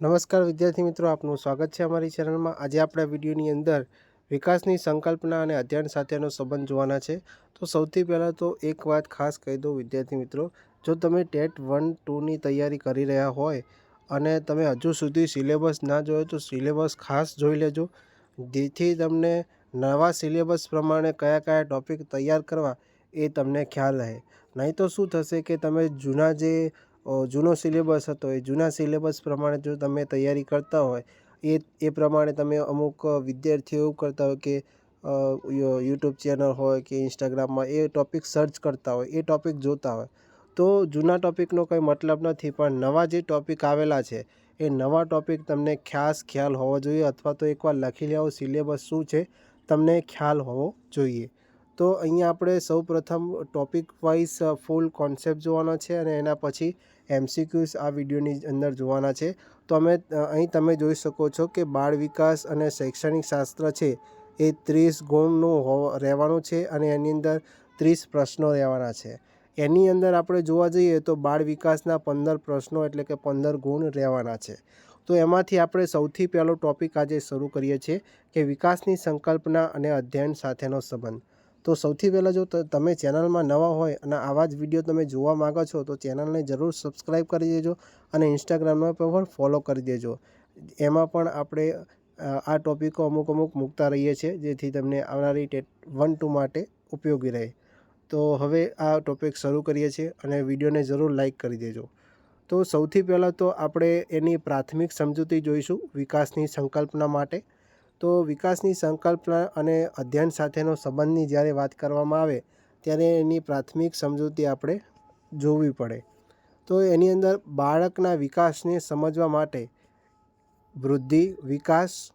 નમસ્કાર વિદ્યાર્થી મિત્રો, આપનું સ્વાગત છે અમારી ચેનલમાં. આજે આપણા વિડીયોની અંદર વિકાસની સંકલ્પના અને અધ્યયન સાથેનો સંબંધ જોવાના છે. તો સૌથી પહેલાં તો એક વાત ખાસ કહી દઉં વિદ્યાર્થી મિત્રો, જો તમે ટેટ વન, ટુની તૈયારી કરી રહ્યા હોય અને તમે હજુ સુધી સિલેબસ ના જોયો તો સિલેબસ ખાસ જોઈ લેજો. જેથી તમને નવા સિલેબસ પ્રમાણે કયા કયા ટોપિક તૈયાર કરવા એ તમને ખ્યાલ રહે. નહીં તો શું થશે કે તમે જૂના જે જૂનો સિલેબસ હતો. એ જૂના સિલેબસ પ્રમાણે જો તમે તૈયારી કરતા હોય, એ એ પ્રમાણે તમે અમુક વિદ્યાર્થીઓ એવું કરતા હોય કે યુટ્યુબ ચેનલ હોય કે ઇન્સ્ટાગ્રામમાં એ ટોપિક સર્ચ કરતા હોય, એ ટોપિક જોતા હોય. તો જૂના ટૉપિકનો કંઈ મતલબ નથી, પણ નવા જે ટોપિક આવેલા છે, એ નવા ટોપિક તમને ખાસ ખ્યાલ હોવો જોઈએ અથવા તો એકવાર લખી લેવો, સિલેબસ શું છે, તમને ખ્યાલ હોવો જોઈએ. તો અહીંયા આપણે સૌ પ્રથમ ટોપિક વાઇઝ ફૂલ કોન્સેપ્ટ જોવાનો છે અને એના પછી એમસીક્યુઝ આ વિડીયોની અંદર જોવાના છે. તો અમે અહીં તમે જોઈ શકો છો કે બાળ વિકાસ અને શૈક્ષણિક શાસ્ત્ર છે એ ત્રીસ ગુણનું હો, રહેવાનું છે અને એની અંદર ત્રીસ પ્રશ્નો રહેવાના છે. એની અંદર આપણે જોવા જઈએ તો બાળ વિકાસના પંદર પ્રશ્નો એટલે કે પંદર ગુણ રહેવાના છે. તો એમાંથી આપણે સૌથી પહેલો ટોપિક આજે શરૂ કરીએ છીએ કે વિકાસની સંકલ્પના અને અધ્યયન સાથેનો સંબંધ. તો સૌથી પહેલાં જો તમે ચેનલમાં નવા હોય અને આવા જ વીડિયો તમે જોવા માગો છો, તો ચેનલને જરૂર સબસ્ક્રાઈબ કરી દેજો અને ઇન્સ્ટાગ્રામમાં પણ ફોલો કરી દેજો. એમાં પણ આપણે આ ટોપિકો અમુક અમુક મૂકતા રહીએ છીએ, જેથી તમને આવનારી ટેટ વન ટુ માટે ઉપયોગી રહે. તો હવે આ ટોપિક શરૂ કરીએ છીએ અને વિડીયોને જરૂર લાઈક કરી દેજો. તો સૌથી પહેલાં તો આપણે એની પ્રાથમિક સમજૂતી જોઈશું વિકાસની સંકલ્પના માટે. તો વિકાસની સંકલ્પના અને અધ્યયન સાથેનો સંબંધની જ્યારે વાત કરવામાં આવે, ત્યારે એની પ્રાથમિક સમજૂતી આપણે જોવી પડે. તો એની અંદર બાળકના વિકાસને સમજવા માટે વૃદ્ધિ, વિકાસ,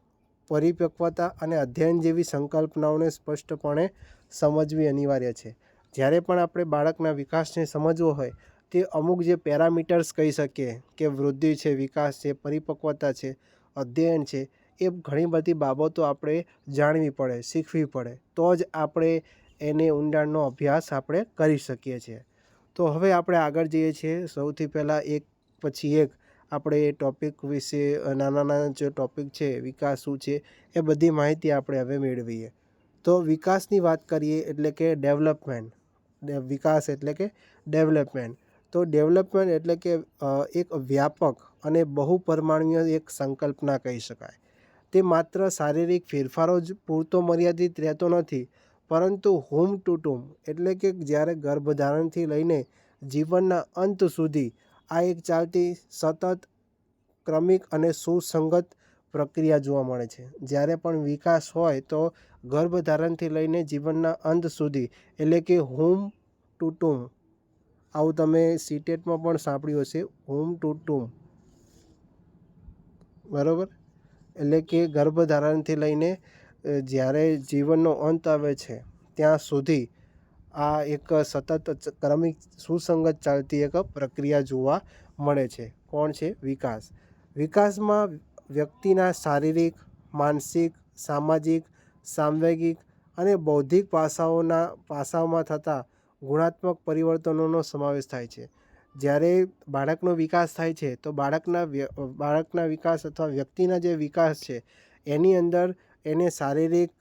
પરિપક્વતા અને અધ્યયન જેવી સંકલ્પનાઓને સ્પષ્ટપણે સમજવી અનિવાર્ય છે. જ્યારે પણ આપણે બાળકના વિકાસને સમજવો હોય, તે અમુક જે પેરામીટર્સ કહી શકીએ કે વૃદ્ધિ છે, વિકાસ છે, પરિપક્વતા છે, અધ્યયન છે એ ઘણી બધી બાબતો આપણે જાણવી પડે, શીખવી પડે. તો જ આપણે એને ઊંડાણનો અભ્યાસ આપણે કરી શકીએ છીએ. તો હવે આપણે આગળ જઈએ છીએ. સૌથી પહેલાં એક પછી એક આપણે ટૉપિક વિશે નાના નાના જે ટૉપિક છે, વિકાસ શું છે, એ બધી માહિતી આપણે હવે મેળવીએ. તો વિકાસની વાત કરીએ એટલે કે ડેવલપમેન્ટ. વિકાસ એટલે કે ડેવલપમેન્ટ. તો ડેવલપમેન્ટ એટલે કે એક વ્યાપક અને બહુ પરમાણ્વીય એક સંકલ્પના કહી શકાય. તે માત્ર શારીરિક ફેરફારો જ પૂરતો મર્યાદિત રહેતો નથી, પરંતુ હોમ ટુ ટુમ એટલે કે જ્યારે ગર્ભધારણથી લઈને જીવનના અંત સુધી આ એક ચાલતી સતત, ક્રમિક અને સુસંગત પ્રક્રિયા જોવા મળે છે. જ્યારે પણ વિકાસ હોય તો ગર્ભધારણથી લઈને જીવનના અંત સુધી એટલે કે હોમ ટુ ટુમ, આવું તમે સીટેટમાં પણ સાંભળ્યું હશે, હોમ ટુ ટુમ. બરાબર? એટલે કે ગર્ભધારણથી લઈને જ્યારે જીવનનો અંત આવે છે, ત્યાં સુધી આ એક સતત ક્રમિક સુસંગત ચાલતી એક પ્રક્રિયા જોવા મળે છે. કોણ છે? વિકાસ. વિકાસમાં વ્યક્તિના શારીરિક, માનસિક, સામાજિક, સાંવેગિક અને બૌદ્ધિક પાસાઓના પાસાઓમાં થતા ગુણાત્મક પરિવર્તનોનો સમાવેશ થાય છે. જ્યારે બાળકનો વિકાસ થાય છે, તો બાળકના બાળકના વિકાસ અથવા વ્યક્તિના જે વિકાસ છે, એની અંદર એને શારીરિક,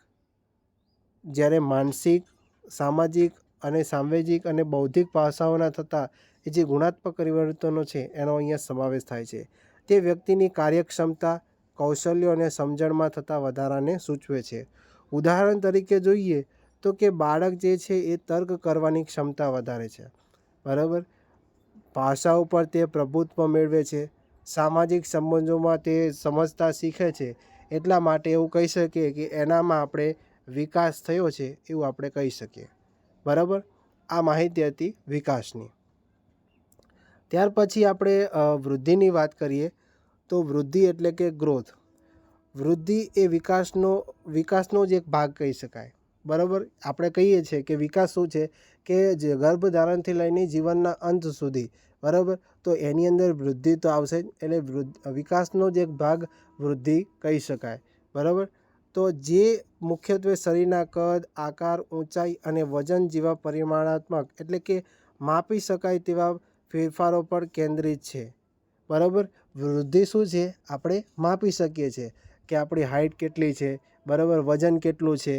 જ્યારે માનસિક, સામાજિક અને સાંવેજિક અને બૌદ્ધિક પાસાઓના થતા એ જે ગુણાત્મક પરિવર્તનો છે, એનો અહીંયા સમાવેશ થાય છે. તે વ્યક્તિની કાર્યક્ષમતા, કૌશલ્યો અને સમજણમાં થતા વધારાને સૂચવે છે. ઉદાહરણ તરીકે જોઈએ તો કે બાળક જે છે એ તર્ક કરવાની ક્ષમતા વધારે છે. બરાબર? ભાષા ઉપર તે પ્રભુત્વ મેળવે છે. સામાજિક સંબંધોમાં તે સમજતા શીખે છે. એટલા માટે એવું કહી શકીએ કે એનામાં આપણે વિકાસ થયો છે એવું આપણે કહી શકીએ. બરાબર? આ માહિતી હતી વિકાસની. ત્યાર પછી આપણે વૃદ્ધિની વાત કરીએ તો વૃદ્ધિ એટલે કે ગ્રોથ વૃદ્ધિ એ વિકાસનો વિકાસનો જ એક ભાગ કહી શકાય. બરાબર? આપણે કહીએ છીએ કે વિકાસ શું છે? કે જે ગર્ભધારણથી લઈને જીવનના અંત સુધી, બરાબર? તો એની અંદર વૃદ્ધિ તો આવશે જ. એટલે વિકાસનો જ એક ભાગ વૃદ્ધિ કહી શકાય. બરાબર? તો જે મુખ્યત્વે શરીરના કદ, આકાર, ઊંચાઈ અને વજન જેવા પરિમાણાત્મક, એટલે કે માપી શકાય તેવા ફેરફારો પર કેન્દ્રિત છે. બરાબર? વૃદ્ધિ શું છે? આપણે માપી શકીએ છીએ કે આપણી હાઇટ કેટલી છે? બરાબર? વજન કેટલું છે?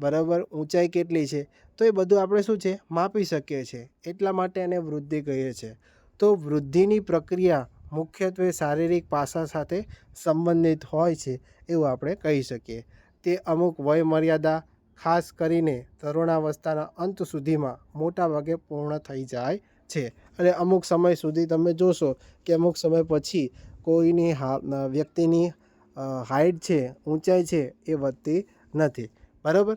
બરાબર ઊંચાઈ કેટલી છે? તો એ બધું આપણે શું છે? માપી શકીએ છીએ. એટલા માટે એને વૃદ્ધિ કહીએ છીએ. તો વૃદ્ધિની પ્રક્રિયા મુખ્યત્વે શારીરિક પાસા સાથે સંબંધિત હોય છે એવું આપણે કહી શકીએ. તે અમુક વય મર્યાદા ખાસ કરીને તરુણાવસ્થાના અંત સુધીમાં મોટા ભાગે પૂર્ણ થઈ જાય છે. અને અમુક સમય સુધી તમે જોશો કે અમુક સમય પછી કોઈની વ્યક્તિની હાઇટ છે, ઊંચાઈ છે એ વધતી નથી. બરાબર?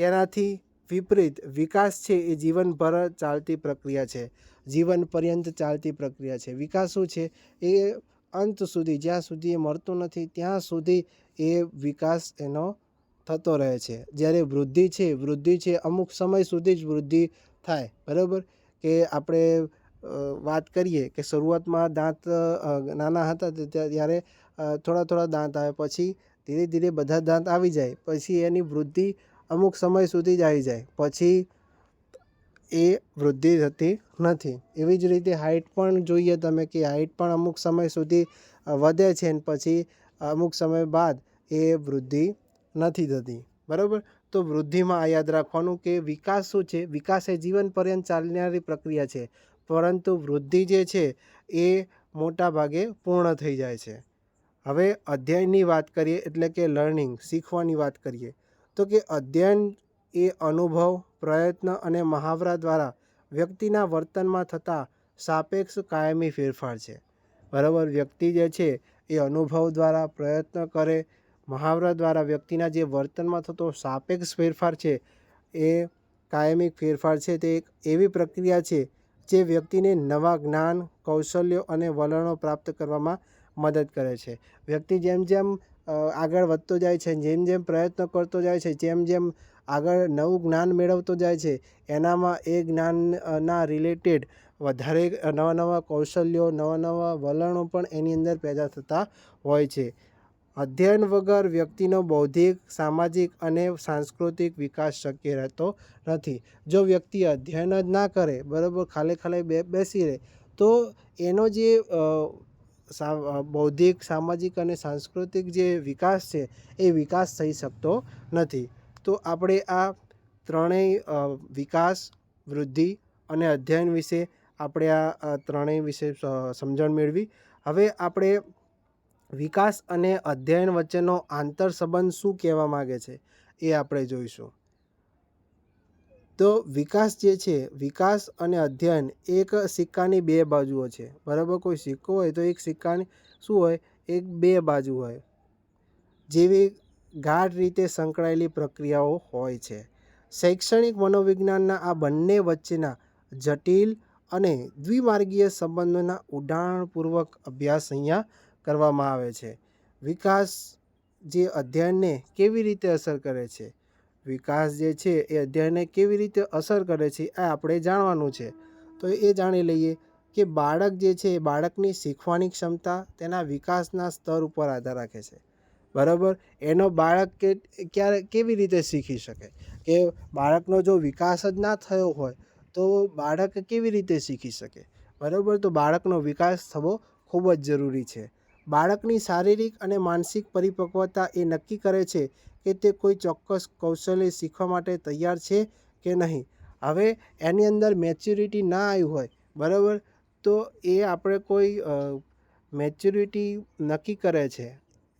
તેનાથી વિપરીત વિકાસ છે એ જીવનભર ચાલતી પ્રક્રિયા છે. જીવન પર્યંત ચાલતી પ્રક્રિયા છે. વિકાસ શું છે? એ અંત સુધી, જ્યાં સુધી એ મળતું નથી, ત્યાં સુધી એ વિકાસ એનો થતો રહે છે. જ્યારે વૃદ્ધિ છે વૃદ્ધિ છે, અમુક સમય સુધી જ વૃદ્ધિ થાય. બરાબર? કે આપણે વાત કરીએ કે શરૂઆતમાં દાંત નાના હતા ત્યારે થોડા થોડા દાંત આવે. પછી ધીરે ધીરે બધા દાંત આવી જાય. પછી એની વૃદ્ધિ અમુક સમય સુધી જ આવી જાય. પછી એ વૃદ્ધિ થતી નથી. એવી જ રીતે હાઇટ પણ જોઈએ તમે કે હાઇટ પણ અમુક સમય સુધી વધે છે ને પછી અમુક સમય બાદ એ વૃદ્ધિ નથી થતી. બરાબર? તો વૃદ્ધિમાં આ યાદ રાખવાનું કે વિકાસ શું છે? વિકાસ એ જીવન પર્યંત ચાલનારી પ્રક્રિયા છે. પરંતુ વૃદ્ધિ જે છે એ મોટા ભાગે પૂર્ણ થઈ જાય છે. હવે અધ્યયનની વાત કરીએ એટલે કે લર્નિંગ શીખવાની વાત કરીએ. તો કે અધ્યયન એ અનુભવ, પ્રયત્ન અને મહાવરા દ્વારા વ્યક્તિના વર્તનમાં થતા સાપેક્ષ કાયમી ફેરફાર છે. બરાબર? વ્યક્તિ જે છે એ અનુભવ દ્વારા પ્રયત્ન કરે, મહાવરા દ્વારા વ્યક્તિના જે વર્તનમાં થતો સાપેક્ષ ફેરફાર છે, એ કાયમી ફેરફાર છે. તે એક એવી પ્રક્રિયા છે જે વ્યક્તિને નવા જ્ઞાન, કૌશલ્યો અને વલણો પ્રાપ્ત કરવામાં મદદ કરે છે. વ્યક્તિ જેમ જેમ આગળ વધતો જાય છે, જેમ જેમ પ્રયત્ન કરતો જાય છે, જેમ જેમ આગળ નવું જ્ઞાન મેળવતો જાય છે, એનામાં એ જ્ઞાનના રિલેટેડ વધારે નવા નવા કૌશલ્યો, નવા નવા વલણો પણ એની અંદર પેદા થતા હોય છે. અધ્યયન વગર વ્યક્તિનો બૌદ્ધિક, સામાજિક અને સાંસ્કૃતિક વિકાસ શક્ય રહેતો નથી. જો વ્યક્તિ અધ્યયન જ ના કરે, બરાબર, ખાલી ખાલી બે, બેસી રહે, તો એનો જે બૌદ્ધિક, સામાજિક અને સાંસ્કૃતિક જે વિકાસ છે, એ વિકાસ થઈ શકતો નથી. તો આપણે આ ત્રણેય વિકાસ, વૃદ્ધિ અને અધ્યયન વિશે આપણે આ ત્રણેય વિશે સમજણ મેળવી. હવે આપણે વિકાસ અને અધ્યયન વચ્ચેનો આંતર સંબંધ શું કહેવા માગે છે એ આપણે જોઈશું. તો વિકાસ જે છે, વિકાસ અને અધ્યયન એક સિક્કાની બે બાજુઓ છે. બરાબર? કોઈ સિક્કો હોય તો એક સિક્કાની શું હોય? એક બે બાજુ હોય. જેવી ગાઢ રીતે સંકળાયેલી પ્રક્રિયાઓ હોય છે. શૈક્ષણિક મનોવિજ્ઞાનના આ બંને વચ્ચેના જટિલ અને દ્વિમાર્ગીય સંબંધોના ઉડાણપૂર્વક અભ્યાસ અહીંયા કરવામાં આવે છે. વિકાસ જે અધ્યયનને કેવી રીતે અસર કરે છે? વિકાસ જે છે એ અધ્યયનને કેવી રીતે અસર કરે છે એ આપણે જાણવાનું છે. તો એ જાણી લઈએ કે બાળક જે છે એ બાળકની શીખવાની ક્ષમતા તેના વિકાસના સ્તર ઉપર આધાર રાખે છે. બરાબર? એનો બાળક કે, ક્યારે, કેવી રીતે શીખી શકે? કે બાળકનો જો વિકાસ જ ના થયો હોય તો બાળક કેવી રીતે શીખી શકે? બરાબર? તો બાળકનો વિકાસ થવો ખૂબ જ જરૂરી છે. બાળકની શારીરિક અને માનસિક પરિપક્વતા એ નક્કી કરે છે કે તે કોઈ ચોક્કસ કૌશલ્ય શીખવા માટે તૈયાર છે કે નહીં. હવે એની અંદર મેચ્યોરિટી ના આવી હોય, બરાબર? તો એ આપણે કોઈ મેચ્યુરિટી નક્કી કરે છે.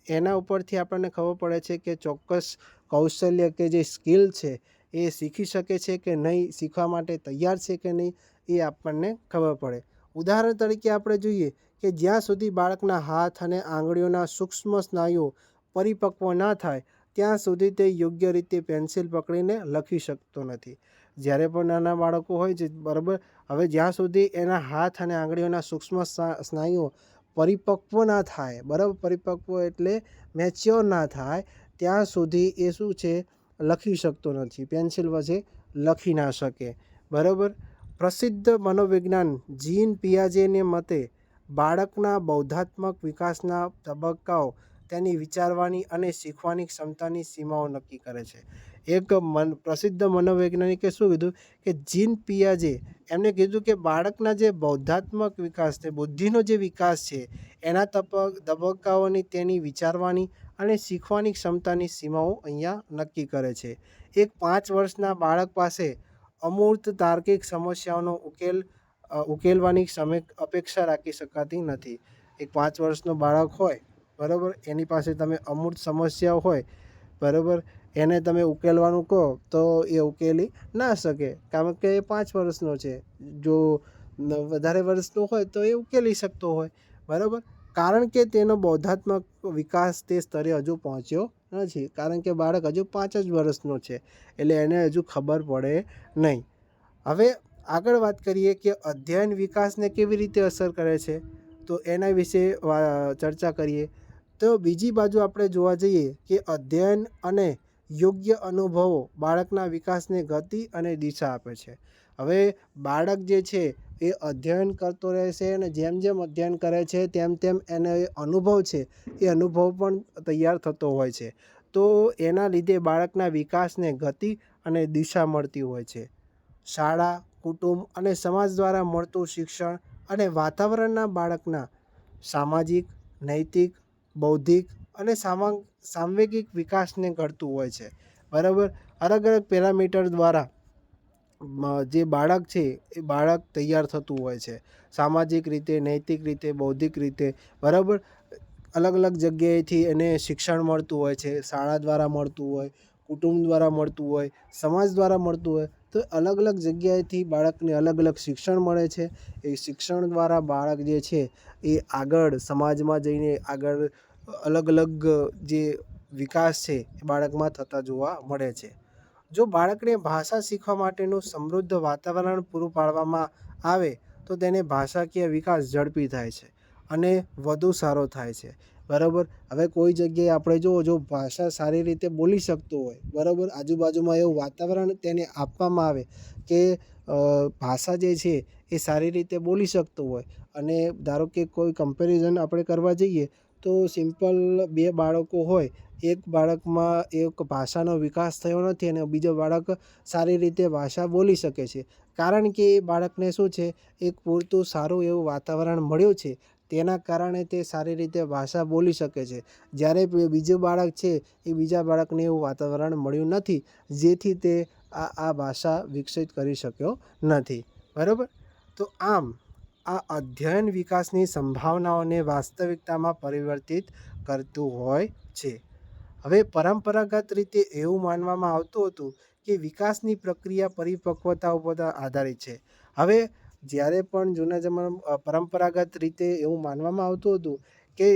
એના ઉપરથી આપણને ખબર પડે છે કે ચોક્કસ કૌશલ્ય કે જે સ્કિલ છે, એ શીખી શકે છે કે નહીં, શીખવા માટે તૈયાર છે કે નહીં, એ આપણને ખબર પડે. ઉદાહરણ તરીકે આપણે જોઈએ કે જ્યાં સુધી બાળકના હાથ અને આંગળીઓના સૂક્ષ્મ સ્નાયુઓ પરિપક્વ ના થાય ત્યાં સુધી તે યોગ્ય રીતે પેન્સિલ પકડીને લખી શકતો નથી. જ્યારે પણ નાના બાળકો હોય છે, બરાબર? હવે જ્યાં સુધી એના હાથ અને આંગળીઓના સૂક્ષ્મ સ્નાયુઓ પરિપક્વ ના થાય, બરાબર? પરિપક્વ એટલે મેચ્યોર ના થાય, ત્યાં સુધી એ શું છે? લખી શકતો નથી. પેન્સિલ વચ્ચે લખી ના શકે, બરાબર? પ્રસિદ્ધ મનોવિજ્ઞાન જીન પિયાજેને મતે બાળકના બૌદ્ધાત્મક વિકાસના તબક્કાઓ તેની વિચારવાની અને શીખવાની ક્ષમતાની સીમાઓ નક્કી કરે છે. એક મન, પ્રસિદ્ધ મનોવૈજ્ઞાનિકે શું કીધું? કે જીન પિયાજે એમણે કીધું કે બાળકના જે બૌદ્ધાત્મક વિકાસ છે બુદ્ધિનો જે વિકાસ છે, એના તબક તબક્કાઓની તેની વિચારવાની અને શીખવાની ક્ષમતાની સીમાઓ અહીંયા નક્કી કરે છે. એક પાંચ વર્ષના બાળક પાસે અમૂર્ત તાર્કિક સમસ્યાઓનો ઉકેલ ઉકેલવાની સમય અપેક્ષા રાખી શકાતી નથી. એક પાંચ વર્ષનો બાળક હોય બરાબર? એની પાસે તમે અમૂર્ત સમસ્યાઓ હોય, બરાબર? એને તમે ઉકેલવાનું કહો, તો એ ઉકેલી ના શકે. કારણ કે એ પાંચ વર્ષનો છે. જો વધારે વર્ષનો હોય, તો એ ઉકેલી શકતો હોય. બરાબર? કારણ કે તેનો બૌદ્ધાત્મક વિકાસ તે સ્તરે હજુ પહોંચ્યો નથી. કારણ કે બાળક હજુ પાંચ જ વર્ષનો છે. એટલે એને હજુ ખબર પડે નહીં. હવે આગળ વાત કરીએ કે અધ્યયન વિકાસને કેવી રીતે અસર કરે છે? તો એના વિશે ચર્ચા કરીએ. તો બીજી બાજુ આપણે જોવા જઈએ કે અધ્યયન અને યોગ્ય અનુભવો બાળકના વિકાસને ગતિ અને દિશા આપે છે. હવે બાળક જે છે એ અધ્યયન કરતો રહેશે અને જેમ જેમ અધ્યયન કરે છે તેમ તેમ એને અનુભવ છે એ અનુભવ પણ તૈયાર થતો હોય છે. તો એના લીધે બાળકના વિકાસને ગતિ અને દિશા મળતી હોય છે. શાળા, કુટુંબ અને સમાજ દ્વારા મળતું શિક્ષણ અને વાતાવરણના બાળકના સામાજિક, નૈતિક બૌદ્ધિક અને સામા, સાંવેગિક વિકાસને ઘડતું હોય છે. બરાબર? અલગ અલગ પેરામીટર દ્વારા જે બાળક છે, એ બાળક તૈયાર થતું હોય છે. સામાજિક રીતે, નૈતિક રીતે, બૌદ્ધિક રીતે. બરાબર? અલગ અલગ જગ્યાએથી એને શિક્ષણ મળતું હોય છે. શાળા દ્વારા મળતું હોય, કુટુંબ દ્વારા મળતું હોય, સમાજ દ્વારા મળતું હોય. તો અલગ અલગ જગ્યાએથી બાળકને અલગ અલગ શિક્ષણ મળે છે. એ શિક્ષણ દ્વારા બાળક જે છે, એ આગળ સમાજમાં જઈને આગળ અલગ અલગ જે વિકાસ છે એ બાળકમાં થતા જોવા મળે છે. જો બાળકને ભાષા શીખવા માટેનું સમૃદ્ધ વાતાવરણ પૂરું પાડવામાં આવે, તો તેને ભાષાકીય વિકાસ ઝડપી થાય છે અને વધુ સારો થાય છે. બરાબર? હવે કોઈ જગ્યાએ આપણે જુઓ જો ભાષા સારી રીતે બોલી શકતો હોય, બરાબર? આજુબાજુમાં એવું વાતાવરણ તેને આપવામાં આવે કે ભાષા જે છે એ સારી રીતે બોલી શકતો હોય અને ધારો કે કોઈ કમ્પેરિઝન આપણે કરવા જઈએ તો સિમ્પલ બે બાળકો હોય, એક બાળકમાં એક ભાષાનો વિકાસ થયો નથી અને બીજો બાળક સારી રીતે ભાષા બોલી શકે છે. કારણ કે એ બાળકને શું છે, એક પૂરતું સારું એવું વાતાવરણ મળ્યું છે, તેના કારણે તે સારી રીતે ભાષા બોલી શકે છે. જ્યારે બીજું બાળક છે, એ બીજા બાળકને એવું વાતાવરણ મળ્યું નથી, જેથી તે આ આ ભાષા વિકસિત કરી શક્યો નથી. બરાબર? તો આમ આ અધ્યયન વિકાસની સંભાવનાઓને વાસ્તવિકતામાં પરિવર્તિત કરતું હોય છે. હવે પરંપરાગત રીતે એવું માનવામાં આવતું હતું કે વિકાસની પ્રક્રિયા પરિપક્વતા ઉપર આધારિત છે. હવે જ્યારે પણ જૂના જમાના પરંપરાગત રીતે એવું માનવામાં આવતું હતું કે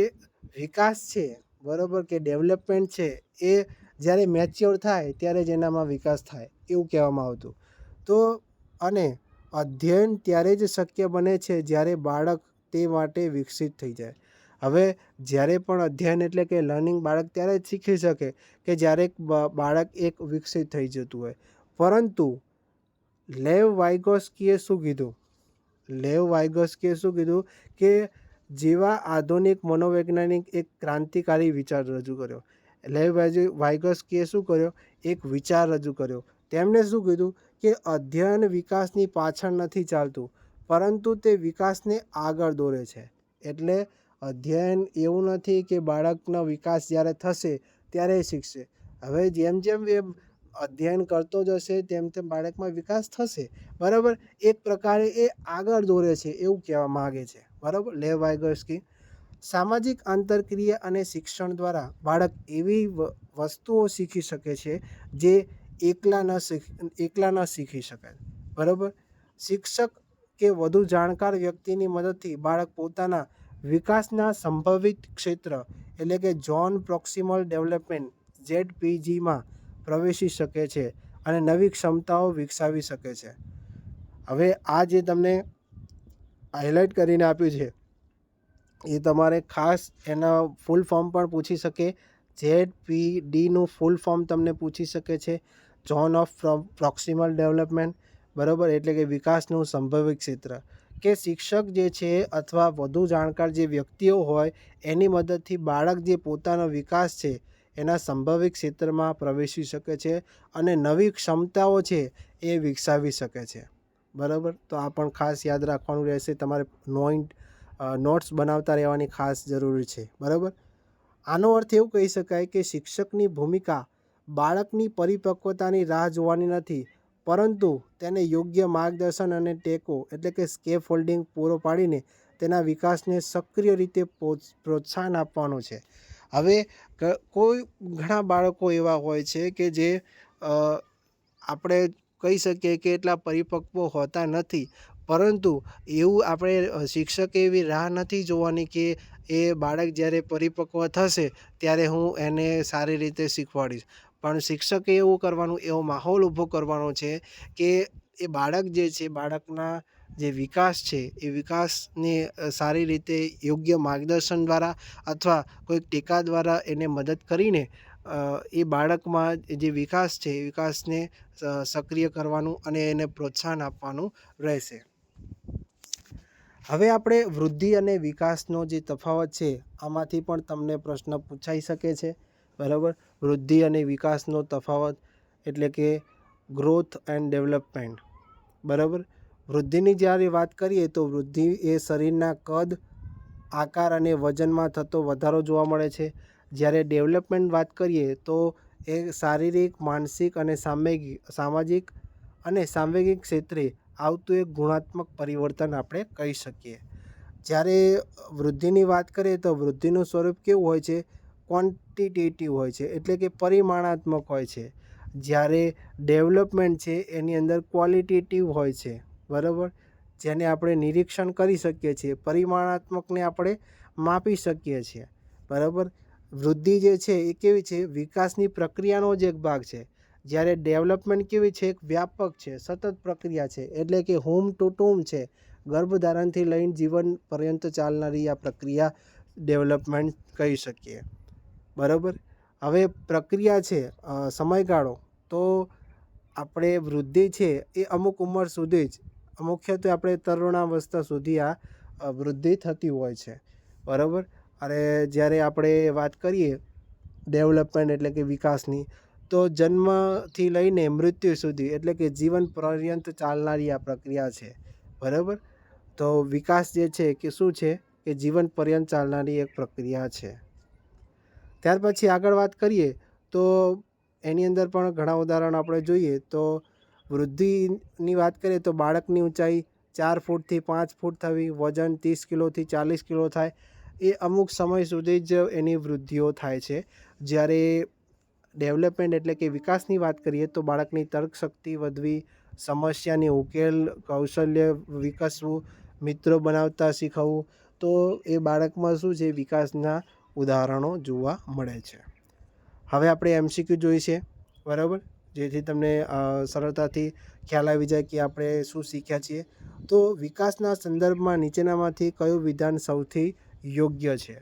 વિકાસ છે, બરાબર, કે ડેવલપમેન્ટ છે, એ જ્યારે મેચ્યોર થાય ત્યારે જ એનામાં વિકાસ થાય એવું કહેવામાં આવતું. તો, અને અધ્યયન ત્યારે જ શક્ય બને છે જ્યારે બાળક તે માટે વિકસિત થઈ જાય. હવે, જ્યારે પણ અધ્યયન એટલે કે લર્નિંગ બાળક ત્યારે જ શીખી શકે કે જ્યારે બાળક એક વિકસિત થઈ જતું હોય. પરંતુ, લેવ વાઇગોસ્કીએ શું કીધું? લેવ વાઇગોસ્કીએ શું કીધું કે જેવા આધુનિક મનોવૈજ્ઞાનિક એક ક્રાંતિકારી વિચાર રજૂ કર્યો. લેવ વાઇગોસ્કીએ શું કર્યો? એક વિચાર રજૂ કર્યો. તેમણે શું કીધું? કે અધ્યયન વિકાસની પાછળ નથી ચાલતું, પરંતુ તે વિકાસને આગળ દોરે છે. એટલે અધ્યયન એવું નથી કે બાળકનો વિકાસ જ્યારે થશે ત્યારે શીખશે. હવે જેમ જેમ એ અધ્યયન કરતો જશે, તેમ તેમ બાળકમાં વિકાસ થશે. બરાબર? એક પ્રકારે એ આગળ દોરે છે એવું કહેવા માગે છે. બરાબર? લેવ વાઇગર્સકી સામાજિક આંતરક્રિયા અને શિક્ષણ દ્વારા બાળક એવી વસ્તુઓ શીખી શકે છે જે એકલા ન શીખ એકલા ન શીખી શકાય. બરાબર? શિક્ષક કે વધુ જાણકાર વ્યક્તિની મદદથી બાળક પોતાના વિકાસના સંભવિત ક્ષેત્ર, એટલે કે ઝોન પ્રોક્સિમલ ડેવલપમેન્ટ ઝેડ પીજીમાં પ્રવેશી શકે છે અને નવી ક્ષમતાઓ વિકસાવી શકે છે. હવે આ જે તમને હાઇલાઇટ કરીને આપ્યું છે, એ તમારે ખાસ એના ફૂલ ફોર્મ પણ પૂછી શકે. ઝેડ પી ડીનું ફૂલ ફોર્મ તમને પૂછી શકે છે. ઝોન ઓફ પ્રોક્સિમલ ડેવલપમેન્ટ બરાબર? એટલે કે વિકાસનું સંભવિત ક્ષેત્ર. કે શિક્ષક જે છે અથવા વધુ જાણકાર જે વ્યક્તિઓ હોય, એની મદદથી બાળક જે પોતાનો વિકાસ છે, એના સંભવિત ક્ષેત્રમાં પ્રવેશી શકે છે અને નવી ક્ષમતાઓ છે એ વિકસાવી શકે છે. બરાબર? તો આ પણ ખાસ યાદ રાખવાનું રહેશે. તમારે નોઈન્ટ નોટ્સ બનાવતા રહેવાની ખાસ જરૂરી છે. બરાબર? આનો અર્થ એવું કહી શકાય કે શિક્ષકની ભૂમિકા બાળકની પરિપક્વતાની રાહ જોવાની નથી, પરંતુ તેને યોગ્ય માર્ગદર્શન અને ટેકો, એટલે કે સ્કેપ ફોલ્ડિંગ પૂરો પાડીને તેના વિકાસને સક્રિય રીતે પ્રોત્સાહન આપવાનું છે. હવે કોઈ ઘણા બાળકો એવા હોય છે કે જે આપણે કહી શકીએ કે એટલા પરિપક્વ હોતા નથી, પરંતુ એવું આપણે શિક્ષકે એવી રાહ નથી જોવાની કે એ બાળક જ્યારે પરિપક્વ થશે ત્યારે હું એને સારી રીતે શીખવાડીશ. પણ શિક્ષકે એવું કરવાનું, એવો માહોલ ઊભો કરવાનો છે કે એ બાળક જે છે, બાળકના જે વિકાસ છે, એ વિકાસને સારી રીતે યોગ્ય માર્ગદર્શન દ્વારા અથવા કોઈક ટેકા દ્વારા એને મદદ કરીને એ બાળકમાં જે વિકાસ છે, એ વિકાસને સક્રિય કરવાનું અને એને પ્રોત્સાહન આપવાનું રહેશે. હવે આપણે વૃદ્ધિ અને વિકાસનો જે તફાવત છે, આમાંથી પણ તમને પ્રશ્ન પૂછાઈ શકે છે. બરાબર? વૃદ્ધિ અને વિકાસનો તફાવત એટલે કે ગ્રોથ એન્ડ ડેવલપમેન્ટ બરાબર? વૃદ્ધિની જ્યારે વાત કરીએ તો વૃદ્ધિ એ શરીરના કદ, આકાર અને વજનમાં થતો વધારો જોવા મળે છે. જ્યારે ડેવલપમેન્ટ વાત કરીએ તો એ શારીરિક, માનસિક અને સામેગિક સામાજિક અને સાંવેગિક ક્ષેત્રે આવતું એક ગુણાત્મક પરિવર્તન આપણે કહી શકીએ. જ્યારે વૃદ્ધિની વાત કરીએ તો વૃદ્ધિનું સ્વરૂપ કેવું હોય છે? ક્વોન્ટિટેટિવ હોય છે, એટલે કે પરિમાણાત્મક હોય છે. જ્યારે ડેવલપમેન્ટ છે, એની અંદર ક્વોલિટેટિવ હોય છે, બરાબર? જેને આપણે નિરીક્ષણ કરી શકીએ છીએ, પરિમાણાત્મકને આપણે માપી શકીએ છીએ, બરાબર? વૃદ્ધિ જે છે, એ કેવી છે? વિકાસની પ્રક્રિયાનો જ એક ભાગ છે. જ્યારે ડેવલપમેન્ટ કેવી છે? એક વ્યાપક છે, સતત પ્રક્રિયા છે, એટલે કે હોમ ટુ ટૂમ છે. ગર્ભધારણથી લઈને જીવન પર્યંત ચાલનારી આ પ્રક્રિયા ડેવલપમેન્ટ કહી શકીએ. બરાબર? હવે પ્રક્રિયા છે સમયગાળો. તો આપણે વૃદ્ધિ છે એ અમુક ઉંમર સુધી જ, મુખ્યત્વે આપણે તરુણાવસ્થા સુધી આ વૃદ્ધિ થતી હોય છે. બરાબર? અને જ્યારે આપણે વાત કરીએ ડેવલપમેન્ટ એટલે કે વિકાસની, તો જન્મથી લઈને મૃત્યુ સુધી એટલે કે જીવન પર્યંત ચાલનારી આ પ્રક્રિયા છે. બરાબર? તો વિકાસ જે છે કે શું છે? કે જીવન પર્યંત ચાલનારી એક પ્રક્રિયા છે. ત્યાર પછી આગળ વાત કરીએ, તો એની અંદર પણ ઘણા ઉદાહરણ આપણે જોઈએ, તો વૃદ્ધિની વાત કરીએ, તો બાળકની ઊંચાઈ ચાર ફૂટથી પાંચ ફૂટ થવી, વજન ત્રીસ કિલોથી ચાલીસ કિલો થાય, એ અમુક સમય સુધી જ એની વૃદ્ધિઓ થાય છે. જ્યારે ડેવલપમેન્ટ એટલે કે વિકાસની વાત કરીએ, તો બાળકની તર્ક શક્તિ વધવી, સમસ્યાની ઉકેલ, કૌશલ્ય વિકસવું, મિત્રો બનાવતા શીખવવું, તો એ બાળકમાં શું છે, વિકાસના ઉદાહરણો જોવા મળે છે. હવે આપણે એમસીક્યુ જોઈશે બરાબર? જેથી તમને સરળતાથી ખ્યાલ આવી જાય કે આપણે શું શીખ્યા છીએ. તો વિકાસના સંદર્ભમાં નીચેનામાંથી કયું વિધાન સૌથી યોગ્ય છે?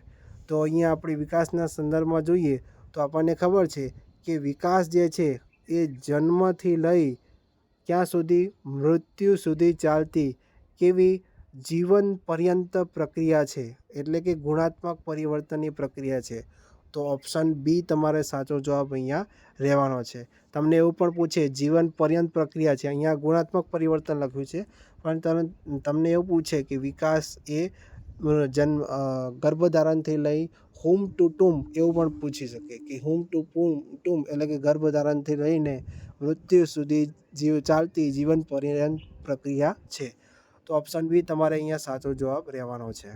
તો અહીંયા આપણે વિકાસના સંદર્ભમાં જોઈએ તો આપણને ખબર છે કે વિકાસ જે છે એ જન્મથી લઈ ક્યાં સુધી, મૃત્યુ સુધી ચાલતી કેવી જીવન પર્યંત પ્રક્રિયા છે. એટલે કે ગુણાત્મક પરિવર્તનની પ્રક્રિયા છે. તો ઓપ્શન બી તમારે સાચો જવાબ અહીંયા રહેવાનો છે. તમને એવું પણ પૂછે, જીવન પર્યંત પ્રક્રિયા છે. અહીંયા ગુણાત્મક પરિવર્તન લખ્યું છે. પણ તમને એવું પૂછે કે વિકાસ એ જન્મ ગર્ભધારણથી લઈ હોમ ટુ ટૂમ એવું પણ પૂછી શકે કે હોમ ટુ પૂમ, ટૂમ એટલે કે ગર્ભધારણથી લઈને મૃત્યુ સુધી જીવ, ચાલતી જીવન પર્યંત પ્રક્રિયા છે. તો ઓપ્શન બી તમારે અહીંયા સાચો જવાબ રહેવાનો છે.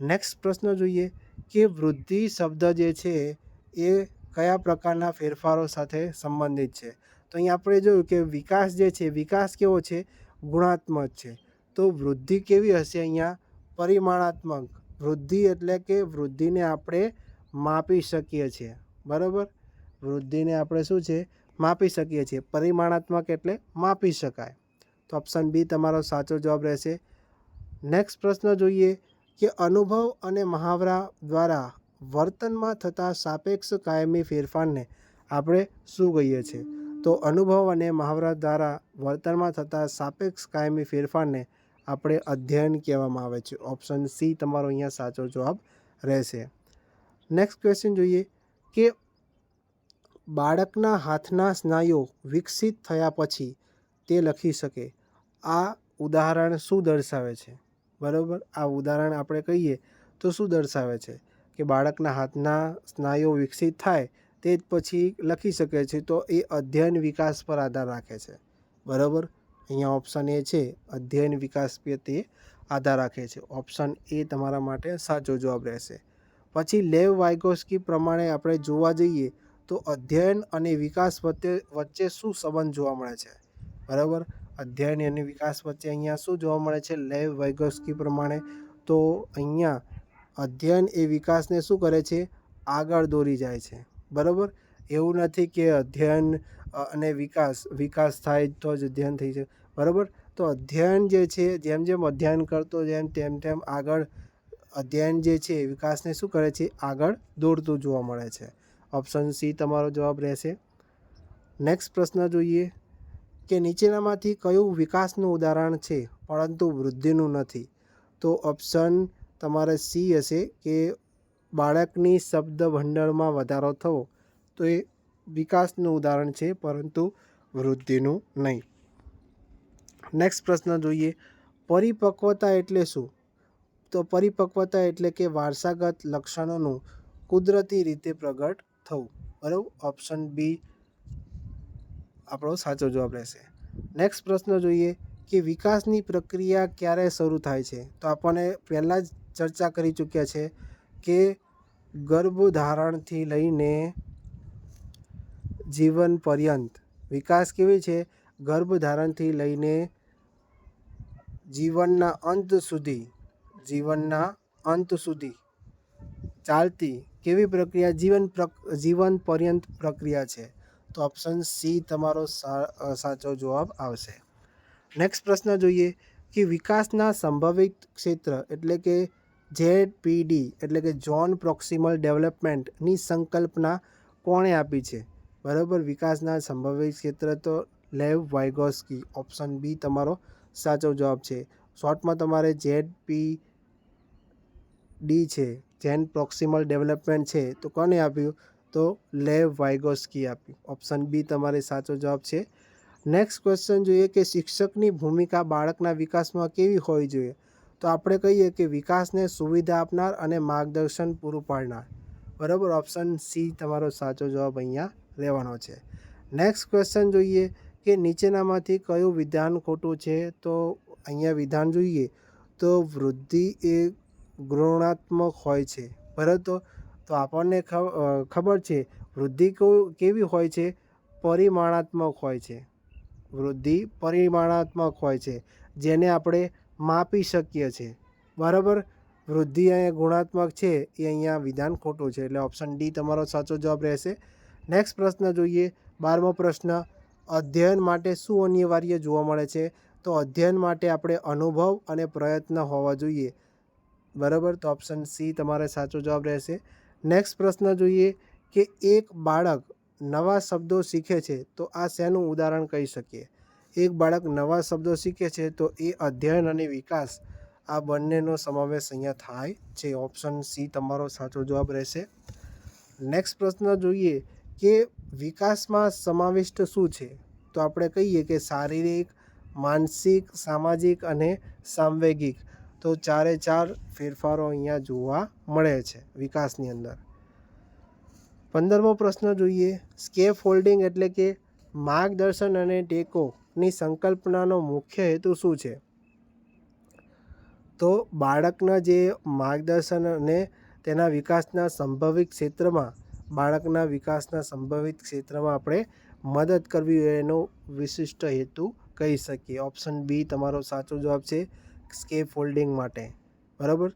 નેક્સ્ટ પ્રશ્ન જોઈએ કે વૃદ્ધિ શબ્દ જે છે એ કયા પ્રકારના ફેરફારો સાથે સંબંધિત છે? તો અહીંયા આપણે જોયું કે વિકાસ જે છે, વિકાસ કેવો છે? ગુણાત્મક છે. તો વૃદ્ધિ કેવી હશે અહીંયા? પરિમાણાત્મક. વૃદ્ધિ એટલે કે વૃદ્ધિને આપણે માપી શકીએ છીએ. બરાબર? વૃદ્ધિને આપણે શું છે? માપી શકીએ છીએ. પરિમાણાત્મક એટલે માપી શકાય. તો ઓપ્શન બી તમારો સાચો જવાબ રહેશે. નેક્સ્ટ પ્રશ્ન જોઈએ કે અનુભવ અને મહાવરા દ્વારા વર્તનમાં થતા સાપેક્ષ કાયમી ફેરફારને આપણે શું કહીએ છીએ? તો અનુભવ અને મહાવરા દ્વારા વર્તનમાં થતા સાપેક્ષ કાયમી ફેરફારને આપણે અધ્યયન કહેવામાં આવે છે. ઓપ્શન સી તમારો અહીંયા સાચો જવાબ રહેશે. નેક્સ્ટ ક્વેશ્ચન જોઈએ. કે બાળકના હાથના સ્નાયુઓ વિકસિત થયા પછી તે લખી શકે. આ ઉદાહરણ શું દર્શાવે છે? બરાબર? આ ઉદાહરણ આપણે કહીએ તો શું દર્શાવે છે? કે બાળકના હાથના સ્નાયુઓ વિકસિત થાય તે જ પછી લખી શકે છે તો એ અધ્યયન વિકાસ પર આધાર રાખે છે. બરાબર? અહીંયા ઓપ્શન એ છે, અધ્યયન વિકાસ પર તે આધાર રાખે છે. ઓપ્શન એ તમારા માટે સાચો જવાબ રહેશે. પછી લેવ વાઇગોસ્કી પ્રમાણે આપણે જોવા જઈએ તો અધ્યયન અને વિકાસ વચ્ચે વચ્ચે શું સંબંધ જોવા મળે છે? બરાબર? અધ્યયન અને વિકાસ વચ્ચે અહીંયા શું જોવા મળે છે? લેવ વાઇગોસ્કી પ્રમાણે તો અહીંયા અધ્યયન એ વિકાસને શું કરે છે? આગળ દોરી જાય છે. બરાબર? એવું નથી કે અધ્યયન અને વિકાસ વિકાસ થાય તો જ અધ્યયન થઈ જાય. બરાબર? તો અધ્યયન જે છે, જેમ જેમ અધ્યયન કરતો જેમ તેમ તેમ આગળ અધ્યયન જે છે વિકાસને શું કરે છે? આગળ દોડતું જોવા મળે છે. ઓપ્શન સી તમારો જવાબ રહેશે. નેક્સ્ટ પ્રશ્ન જોઈએ. કે નીચેનામાંથી કયું વિકાસનું ઉદાહરણ છે, પરંતુ વૃદ્ધિનું નથી. તો ઓપ્શન તમારે સી હશે કે બાળકની શબ્દ ભંડોળમાં વધારો થવો. તો એ વિકાસનું ઉદાહરણ છે, પરંતુ વૃદ્ધિનું નહીં. નેક્સ્ટ પ્રશ્ન જોઈએ. પરિપક્વતા એટલે શું? તો પરિપક્વતા એટલે કે વારસાગત લક્ષણોનું કુદરતી રીતે પ્રગટ થવું. બરાબર? ઓપ્શન બી આપણો સાચો જવાબ રહેશે. નેક્સ્ટ પ્રશ્ન જોઈએ કે વિકાસની પ્રક્રિયા ક્યારે શરૂ થાય છે? તો આપણને પહેલાં જ ચર્ચા કરી ચૂક્યા છે કે ગર્ભધારણથી લઈને જીવન પર્યંત વિકાસ કેવી છે? ગર્ભધારણથી લઈને જીવનના અંત સુધી, જીવનના અંત સુધી ચાલતી કેવી પ્રક્રિયા? જીવન પ્રક, જીવન પર્યંત પ્રક્રિયા છે. તો ઓપ્શન સી તમારો સાચો જવાબ આવશે. નેક્સ્ટ પ્રશ્ન જોઈએ કે વિકાસના સંભવિત ક્ષેત્ર એટલે કે જેડપીડી એટલે કે જોન પ્રોક્સિમલ ડેવલપમેન્ટની સંકલ્પના કોણે આપી છે? બરાબર, વિકાસના સંભવિત ક્ષેત્ર તો લેવ વાઇગોસ્કી ઓપ્શન બી તમારો સાચો જવાબ છે. શોર્ટમાં તમારે જેડ પી ડી છે જેન પ્રોક્સિમલ ડેવલપમેન્ટ છે, તો કોને આપ્યું? તો લેવ વાયગોસ્કી આપ્યું ઓપ્શન બી તમારે સાચો જવાબ છે. નેક્સ્ટ ક્વેશ્ચન જોઈએ કે શિક્ષકની ભૂમિકા બાળકના વિકાસમાં કેવી હોવી જોઈએ? તો આપણે કહીએ કે વિકાસને સુવિધા આપનાર અને માર્ગદર્શન પૂરું પાડનાર. બરાબર? ઓપ્શન સી તમારો સાચો જવાબ અહીંયા રહેવાનો છે. નેક્સ્ટ ક્વેશ્ચન જોઈએ કે નીચેનામાંથી કયું વિધાન ખોટું છે? તો અહીંયા વિધાન જોઈએ તો વૃદ્ધિ એ ગુણાત્મક હોય છે. બરાબર? આપણને ખબર છે, વૃદ્ધિ કેવી હોય છે? પરિમાણાત્મક હોય છે. વૃદ્ધિ પરિમાણાત્મક હોય છે, જેને આપણે માપી શકીએ છીએ બરાબર? વૃદ્ધિ અહીંયા ગુણાત્મક છે, એ અહીંયા વિધાન ખોટું છે, એટલે ઓપ્શન ડી તમારો સાચો જવાબ રહેશે. નેક્સ્ટ પ્રશ્ન જોઈએ, બારમો પ્રશ્ન, અધ્યયન માટે શું અનિવાર્ય જોવા મળે છે? તો અધ્યયન માટે આપણે અનુભવ અને પ્રયત્ન હોવા જોઈએ. બરાબર? તો ઓપ્શન સી તમારે સાચો જવાબ રહેશે. નેક્સ્ટ પ્રશ્ન જોઈએ કે એક બાળક નવા શબ્દો શીખે છે તો આ શેનું ઉદાહરણ કહી શકીએ? એક બાળક નવા શબ્દો શીખે છે તો એ અધ્યયન અને વિકાસ આ બંનેનો સમાવેશ અહીંયા થાય છે. ઓપ્શન સી તમારો સાચો જવાબ રહેશે. નેક્સ્ટ પ્રશ્ન જોઈએ કે વિકાસમાં સમાવિષ્ટ શું છે? તો આપણે કહીએ કે શારીરિક, માનસિક, સામાજિક અને સાંવેગિક. તો ચારે ચાર ફેરફારો અહીંયા જોવા મળે છે વિકાસની અંદર. પંદરમો પ્રશ્ન જોઈએ સ્કેપ હોલ્ડિંગ એટલે કે માર્ગદર્શન અને ટેકોની સંકલ્પનાનો મુખ્ય હેતુ શું છે? તો બાળકના જે માર્ગદર્શન અને તેના વિકાસના સંભવિત ક્ષેત્રમાં, બાળકના વિકાસના સંભવિત ક્ષેત્રમાં આપણે મદદ કરવી એનો વિશિષ્ટ હેતુ કહી શકીએ. ઓપ્શન બી તમારો સાચો જવાબ છે સ્કેપ ફોલ્ડિંગ માટે, બરાબર?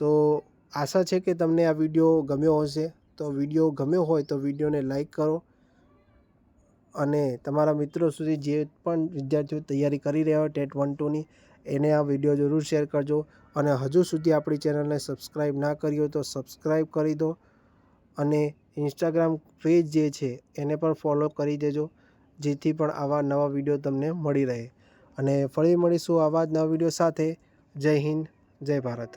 તો આશા છે કે તમને આ વીડિયો ગમ્યો હશે. તો વીડિયો ગમ્યો હોય તો વિડીયોને લાઈક કરો અને તમારા મિત્રો સુધી જે પણ વિદ્યાર્થીઓ તૈયારી કરી રહ્યા હોય ટેટ વન ટુની, એને આ વીડિયો જરૂર શેર કરજો. અને હજુ સુધી આપણી ચેનલને સબસ્ક્રાઈબ ના કરી હોય તો સબસ્ક્રાઈબ કરી દો અને ઇન્સ્ટાગ્રામ પેજ જે છે એને પણ ફોલો કરી દેજો, જેથી પણ આવા નવા વીડિયો તમને મળી રહે. અને ફરી મળીશું આવા જ નવા વીડિયો સાથે. જય હિન્દ જય ભારત.